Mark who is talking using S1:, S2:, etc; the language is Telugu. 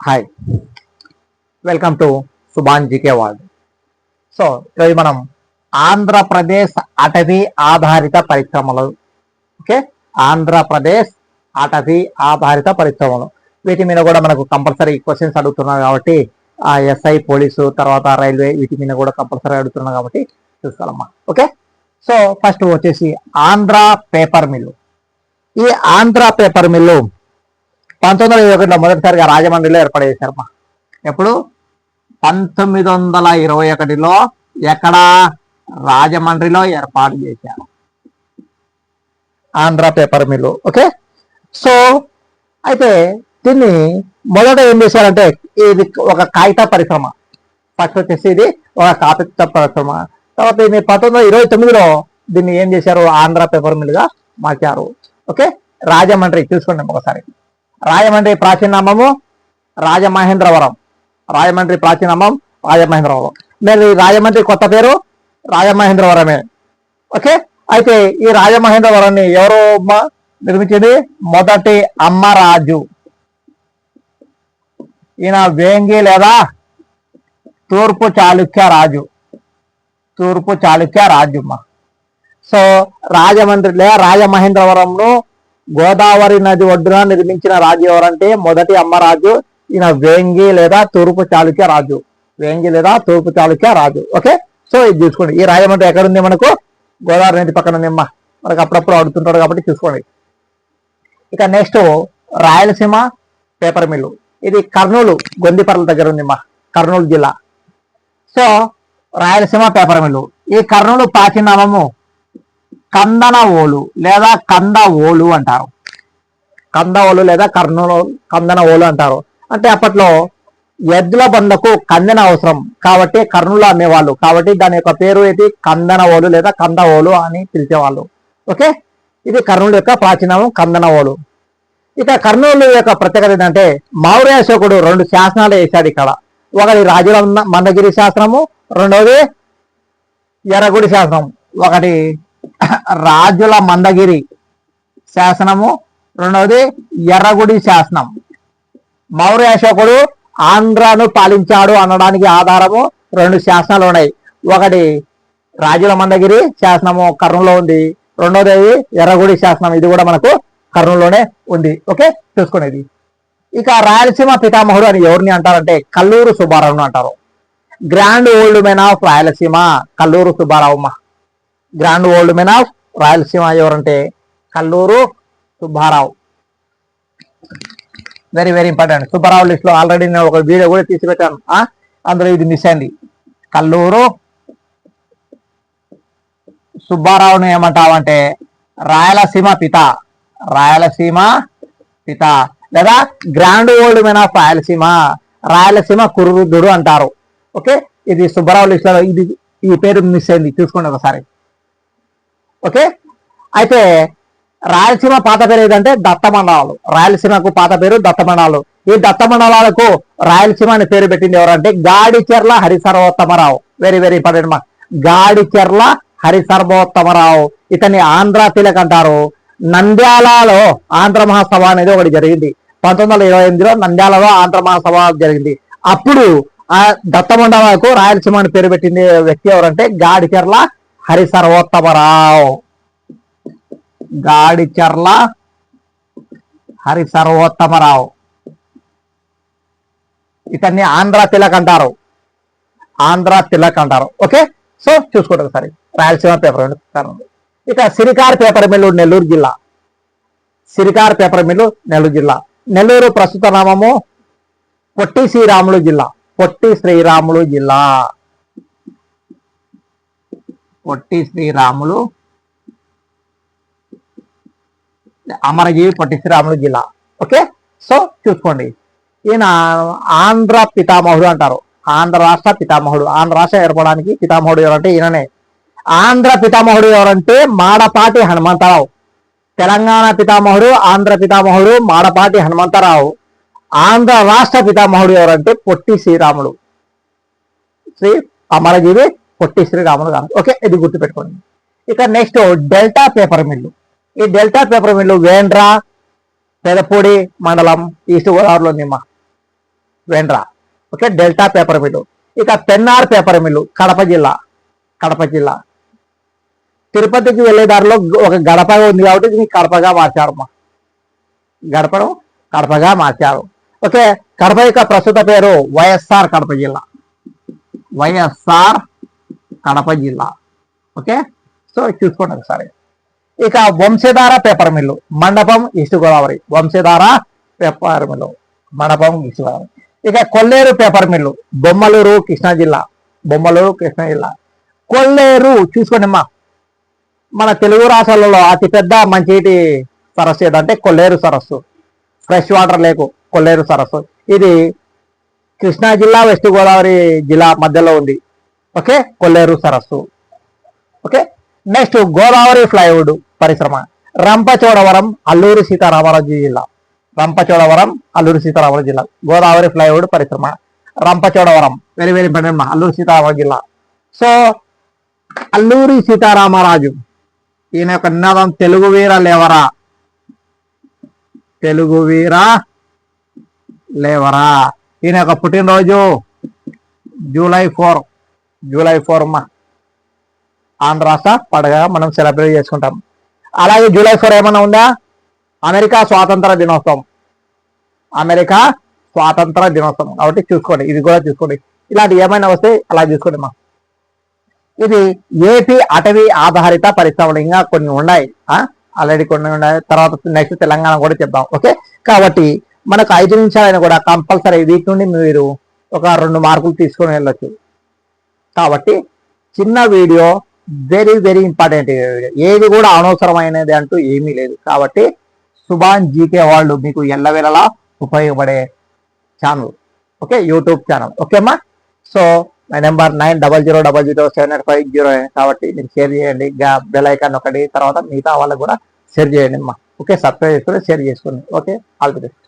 S1: Hi welcome to Subhan G K world so ఈరోజు మనం ఆంధ్రప్రదేశ్ అటవీ ఆధారిత పరిశ్రమలు. ఓకే ఆంధ్రప్రదేశ్ అటవీ ఆధారిత పరిశ్రమలు. వీటి మీద కూడా మనకు కంపల్సరీ క్వశ్చన్స్ అడుగుతున్నారు కాబట్టి ఆ ఎస్ఐ పోలీసు తర్వాత రైల్వే వీటి మీద కూడా కంపల్సరీ అడుగుతున్నారు కాబట్టి చూసుకోవాలమ్మా. ఓకే సో ఫస్ట్ వచ్చేసి ఆంధ్ర పేపర్ మిల్లు ఈ ఆంధ్ర పేపర్ మిల్లు పంతొమ్మిది వందల ఇరవై ఒకటిలో మొదటిసారిగా రాజమండ్రిలో ఏర్పాటు చేశారమ్మా ఎప్పుడు? పంతొమ్మిది వందల ఇరవై ఒకటిలో ఎక్కడ? రాజమండ్రిలో ఏర్పాటు చేశారు. Andhra paper mill. Okay? So అయితే దీన్ని మొదట ఏం చేశారంటే ఇది ఒక కాగిత పరిశ్రమ. ఫస్ట్ వచ్చేసి ఇది ఒక కాగిత పరిశ్రమ. తర్వాత దీన్ని పంతొమ్మిది వందల ఇరవై తొమ్మిదిలో దీన్ని ఏం చేశారు? ఆంధ్ర పేపర్ మిల్లుగా మార్చారు. ఓకే? రాజమండ్రి చూసుకోండి ఒకసారి. రాజమండ్రి ప్రాచీనామము రాజమహేంద్రవరం. రాజమండ్రి ప్రాచీనామం రాజమహేంద్రవరం. మరి రాజమండ్రి కొత్త పేరు రాజమహేంద్రవరమే. ఓకే? అయితే ఈ రాజమహేంద్రవరాన్ని ఎవరు నిర్మించింది? మొదటి అమ్మరాజు. ఈయన వేంగి లేదా తూర్పు చాళుక్య రాజు. తూర్పు చాళుక్య రాజుమ్మ సో రాజమండ్రి లేదా రాజమహేంద్రవరంను గోదావరి నది ఒడ్డున నిర్మించిన రాజు ఎవరంటే మొదటి అమ్మరాజు ఈయన వేంగి లేదా తూర్పు చాళుక్య రాజు. వేంగి లేదా తూర్పు చాళుక్య రాజు. ఓకే? సో ఇది చూసుకోండి. ఈ రాజమండ్రి ఎక్కడుంది మనకు? గోదావరి నది పక్కన ఉంది మనకు అప్పుడప్పుడు అడుగుతుంటాడు కాబట్టి చూసుకోండి. ఇక నెక్స్ట్ రాయలసీమ పేపర్ మిల్లు ఇది కర్నూలు గొందిపర్ల దగ్గర ఉంది కర్నూలు జిల్లా. సో రాయలసీమ పేపర్ మిల్లు ఈ కర్నూలు పాచినామము కందన ఓలు లేదా కంద ఓలు అంటారు. కంద ఓలు లేదా కర్నూలు కందన ఓలు అంటారు. అంటే అప్పట్లో ఎద్దుల బండకు కందెన అవసరం. కాబట్టి కర్నూలు అమ్మేవాళ్ళు. కాబట్టి దాని యొక్క పేరు ఏంటి? కందన ఓలు లేదా కంద ఓలు అని పిలిచేవాళ్ళు. ఓకే? ఇది కర్నూలు యొక్క ప్రాచీనం కందన ఓలు ఇక కర్నూలు యొక్క ప్రత్యేకత ఏంటంటే మౌర్య అశోకుడు రెండు శాసనాలు వేశాడు ఇక్కడ. ఒకటి రాజుల మందగిరి శాసనము రెండవది ఎర్రగుడి శాసనం. ఒకటి రాజుల మందగిరి శాసనము. రెండవది ఎర్రగుడి శాసనం. మౌర్య అశోకుడు ఆంధ్రాను పాలించాడు అనడానికి ఆధారము రెండు శాసనాలు ఉన్నాయి. ఒకటి రాజుల మందగిరి శాసనము కర్ణంలో ఉంది. రెండోది ఎర్రగుడి శాసనం. ఇది కూడా మనకు కర్ణంలోనే ఉంది. ఓకే? చూసుకునేది. ఇక రాయలసీమ పితామహుడు అని ఎవరిని అంటారంటే కల్లూరు సుబ్బారావును అంటారు. Grand old men of Rayalaseema Kalluru సుబ్బారావుమ్మ grand old men of Rayalaseema ఎవరంటే Kalluru Subbarao. Very very important Subbarao లిస్ట్లో ఆల్రెడీ నేను ఒక వీడియో కూడా తీసి పెట్టాను అందులో ఇది మిస్ అయింది కల్లూరు సుబ్బారావును ఏమంటావంటే రాయలసీమ పిత. రాయలసీమ పిత. లేదా grand old men of Rayalaseema Rayalaseema కురురుద్ధుడు అంటారు. ఓకే ఇది సుబ్బారావు లిస్ట్లో ఇది ఈ పేరు మిస్ అయింది. చూసుకోండి ఒకసారి. ఓకే? అయితే రాయలసీమ పాత పేరు ఏదంటే దత్త మండలాలు రాయలసీమకు పాత పేరు దత్త మండలాలు ఈ దత్త మండలాలకు రాయలసీమ అనే పేరు పెట్టింది ఎవరంటే Gadicherla Harisarvottama Rao. Very very important మా గాడిచెర్ల హరిసర్వోత్తమరావు. ఇతన్ని ఆంధ్ర తిలక్ అంటారు. నంద్యాలలో ఆంధ్ర మహాసభ అనేది ఒకటి జరిగింది. పంతొమ్మిది వందల ఇరవై ఎనిమిదిలో నంద్యాలలో ఆంధ్ర మహాసభ జరిగింది. అప్పుడు ఆ దత్త మండలాలకు రాయలసీమ అని పేరు పెట్టింది వ్యక్తి ఎవరంటే గాడిచెర్ల హరి సర్వోత్తమరావు గాడిచర్ల హరి సర్వోత్తమరావు ఇతన్ని ఆంధ్ర తిలక్ అంటారు. ఆంధ్ర తిలక్ అంటారు. ఓకే? సో చూసుకోండి ఒకసారి. రాయలసీమ పేపర్ మిల్లు ఇక సిరికార్ పేపర్ మిల్లు నెల్లూరు జిల్లా. సిరికార్ పేపర్ మిల్లు నెల్లూరు జిల్లా. నెల్లూరు ప్రస్తుత నామము పొట్టి శ్రీరాములు జిల్లా. పొట్టి శ్రీరాములు జిల్లా. పొట్టి శ్రీరాములు అమరజీవి పొట్టి శ్రీరాములు జిల్లా. ఓకే? సో చూసుకోండి. ఈయన ఆంధ్ర పితామహుడు అంటారు. ఆంధ్ర రాష్ట్ర పితామహుడు. ఆంధ్ర రాష్ట్రం ఏర్పడడానికి పితామహుడు ఎవరంటే ఈయననే. ఆంధ్ర పితామహుడు ఎవరంటే మాడపాటి హనుమంతరావు. తెలంగాణ పితామహుడు ఆంధ్ర పితామహుడు మాడపాటి హనుమంతరావు. ఆంధ్ర రాష్ట్ర పితామహుడు ఎవరంటే పొట్టి శ్రీరాముడు శ్రీ అమరజీవి పొట్టి శ్రీరాములు గారు ఓకే ఇది గుర్తుపెట్టుకోండి. ఇక నెక్స్ట్ డెల్టా పేపర్ మిల్లు. ఈ delta paper mill Vendra Pedapudi మండలం ఈస్ట్ గోదావరిలో ఉంది Vendra. Okay delta paper mill. ఇక పెన్నార్ పేపర్ మిల్లు కడప జిల్లా. కడప జిల్లా. తిరుపతికి వెళ్ళే దారిలో ఒక గడప ఉంది కాబట్టి దీన్ని కడపగా మార్చారు అమ్మా గడపను కడపగా మార్చారు. ఓకే కడప యొక్క ప్రస్తుత పేరు వైఎస్ఆర్ కడప జిల్లా. వైఎస్ఆర్ కడప జిల్లా. ఓకే? సో చూసుకోండి ఒకసారి. ఇక Vamsadhara paper mill Mandapam east Godavari. Vamsadhara paper mill Mandapam east Godavari. ఇక కొల్లేరు పేపర్ మిల్లు బొమ్మలూరు కృష్ణా జిల్లా. బొమ్మలూరు కృష్ణా జిల్లా. కొల్లేరు చూసుకోండి అమ్మా. మన తెలుగు రాష్ట్రాలలో అతిపెద్ద మంచిటి సరస్సు ఏదంటే కొల్లేరు సరస్సు. ఫ్రెష్ వాటర్ లేకు కొల్లేరు సరస్సు. ఇది కృష్ణా జిల్లా వెస్ట్ గోదావరి జిల్లా మధ్యలో ఉంది. ఓకే? కొల్లేరు సరస్సు. ఓకే? నెక్స్ట్ గోదావరి ఫ్లైవుడ్ పరిశ్రమ. రంపచోడవరం అల్లూరి సీతారామరాజు జిల్లా. రంపచోడవరం అల్లూరి సీతారామరాజు జిల్లా. గోదావరి ఫ్లైవుడ్ పరిశ్రమ. Rampachodavaram very very important Alluri Sitarama Raju జిల్లా. సో అల్లూరి సీతారామరాజు. ఈయన యొక్క నినాదం తెలుగు వీర లేవరా? తెలుగు వీర లేవరా? ఈయన యొక్క పుట్టినరోజు జూలై ఫోర్. జూలై ఫోర్ అమ్మా ఆంధ్ర రాష్ట్ర పండుగ మనం సెలబ్రేట్ చేసుకుంటాం. అలాగే జూలై ఫోర్ ఏమైనా ఉందా? అమెరికా స్వాతంత్ర దినోత్సవం. అమెరికా స్వాతంత్ర దినోత్సవం. కాబట్టి చూసుకోండి ఇది కూడా చూసుకోండి. ఇలాంటి ఏమైనా వస్తే అలా చూసుకోండి మా. ఇది ఏపీ అటవీ ఆధారిత పరిశ్రమలు ఇంకా కొన్ని ఉన్నాయి. ఆల్రెడీ కొన్ని ఉన్నాయి. తర్వాత నెక్స్ట్ తెలంగాణ కూడా చెప్దాం. ఓకే? కాబట్టి మనకు ఐదు నిమిషాలైనా కూడా కంపల్సరీ వీక్ నుండి మీరు ఒక రెండు మార్కులు తీసుకొని వెళ్ళొచ్చు. కాబట్టి చిన్న video very very important video ఏది కూడా అనవసరమైనది అంటూ ఏమీ లేదు. కాబట్టి సుభాన్ జీకే వాళ్ళు మీకు ఎల్లవేళలా ఉపయోగపడే channel okay YouTube channel ఓకేమ్మా so my number nine double zero double zero seven eight five zero కాబట్టి మీరు షేర్ చేయండి. బెల్ ఐకాన్ ఒకటి తర్వాత మిగతా వాళ్ళకు కూడా షేర్ చేయండి అమ్మా. ఓకే సబ్స్క్రైబ్ చేసుకొని షేర్ చేసుకోండి. Okay all the best